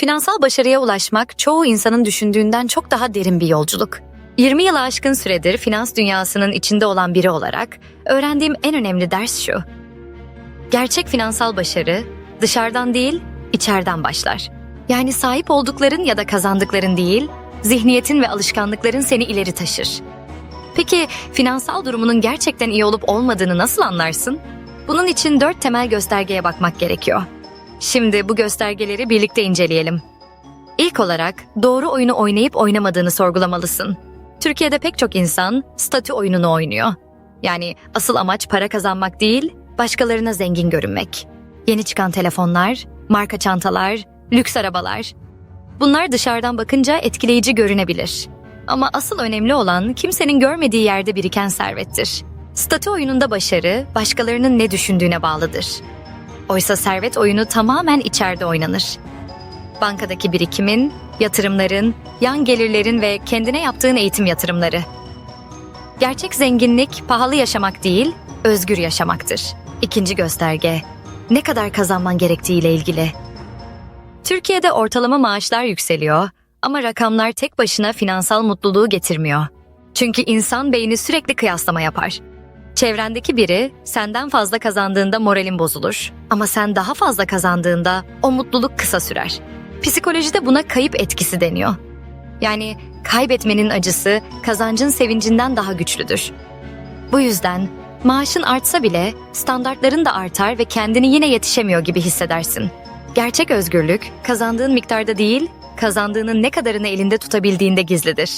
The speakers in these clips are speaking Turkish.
Finansal başarıya ulaşmak çoğu insanın düşündüğünden çok daha derin bir yolculuk. 20 yılı aşkın süredir finans dünyasının içinde olan biri olarak öğrendiğim en önemli ders şu. Gerçek finansal başarı dışarıdan değil, içeriden başlar. Yani sahip oldukların ya da kazandıkların değil, zihniyetin ve alışkanlıkların seni ileri taşır. Peki finansal durumunun gerçekten iyi olup olmadığını nasıl anlarsın? Bunun için dört temel göstergeye bakmak gerekiyor. Şimdi bu göstergeleri birlikte inceleyelim. İlk olarak doğru oyunu oynayıp oynamadığını sorgulamalısın. Türkiye'de pek çok insan statü oyununu oynuyor. Yani asıl amaç para kazanmak değil, başkalarına zengin görünmek. Yeni çıkan telefonlar, marka çantalar, lüks arabalar. Bunlar dışarıdan bakınca etkileyici görünebilir. Ama asıl önemli olan kimsenin görmediği yerde biriken servettir. Statü oyununda başarı, başkalarının ne düşündüğüne bağlıdır. Oysa servet oyunu tamamen içeride oynanır. Bankadaki birikimin, yatırımların, yan gelirlerin ve kendine yaptığın eğitim yatırımları. Gerçek zenginlik pahalı yaşamak değil, özgür yaşamaktır. İkinci gösterge, ne kadar kazanman gerektiğiyle ilgili. Türkiye'de ortalama maaşlar yükseliyor ama rakamlar tek başına finansal mutluluğu getirmiyor. Çünkü insan beyni sürekli kıyaslama yapar. Çevrendeki biri senden fazla kazandığında moralin bozulur. Ama sen daha fazla kazandığında o mutluluk kısa sürer. Psikolojide buna kayıp etkisi deniyor. Yani kaybetmenin acısı kazancın sevincinden daha güçlüdür. Bu yüzden maaşın artsa bile standartların da artar ve kendini yine yetişemiyor gibi hissedersin. Gerçek özgürlük kazandığın miktarda değil, kazandığının ne kadarını elinde tutabildiğinde gizlidir.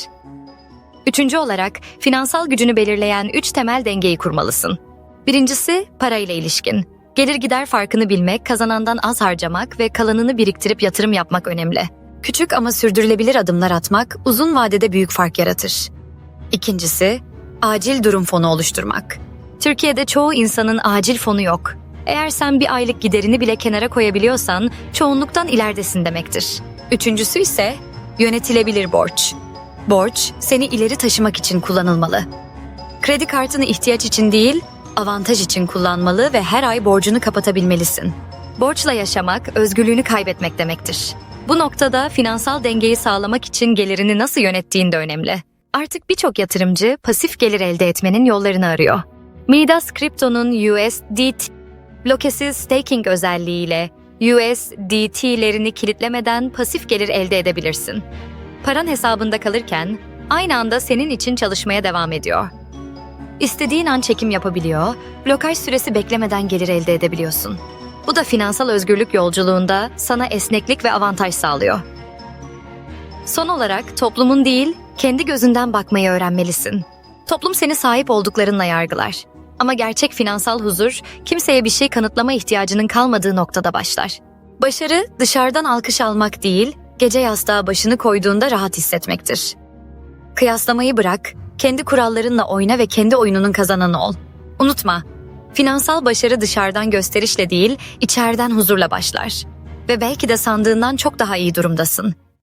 Üçüncü olarak finansal gücünü belirleyen üç temel dengeyi kurmalısın. Birincisi parayla ilişkin. Gelir gider farkını bilmek, kazanandan az harcamak ve kalanını biriktirip yatırım yapmak önemli. Küçük ama sürdürülebilir adımlar atmak uzun vadede büyük fark yaratır. İkincisi, acil durum fonu oluşturmak. Türkiye'de çoğu insanın acil fonu yok. Eğer sen bir aylık giderini bile kenara koyabiliyorsan çoğunluktan ileridesin demektir. Üçüncüsü ise yönetilebilir borç. Borç seni ileri taşımak için kullanılmalı. Kredi kartını ihtiyaç için değil, avantaj için kullanmalı ve her ay borcunu kapatabilmelisin. Borçla yaşamak, özgürlüğünü kaybetmek demektir. Bu noktada finansal dengeyi sağlamak için gelirini nasıl yönettiğin de önemli. Artık birçok yatırımcı pasif gelir elde etmenin yollarını arıyor. Midas Crypto'nun USDT blokesiz staking özelliğiyle USDT'lerini kilitlemeden pasif gelir elde edebilirsin. Paran hesabında kalırken aynı anda senin için çalışmaya devam ediyor. İstediğin an çekim yapabiliyor, blokaj süresi beklemeden gelir elde edebiliyorsun. Bu da finansal özgürlük yolculuğunda sana esneklik ve avantaj sağlıyor. Son olarak toplumun değil, kendi gözünden bakmayı öğrenmelisin. Toplum seni sahip olduklarınla yargılar. Ama gerçek finansal huzur, kimseye bir şey kanıtlama ihtiyacının kalmadığı noktada başlar. Başarı, dışarıdan alkış almak değil, gece yastığa başını koyduğunda rahat hissetmektir. Kıyaslamayı bırak, kendi kurallarınla oyna ve kendi oyununun kazananı ol. Unutma, finansal başarı dışarıdan gösterişle değil, içeriden huzurla başlar. Ve belki de sandığından çok daha iyi durumdasın.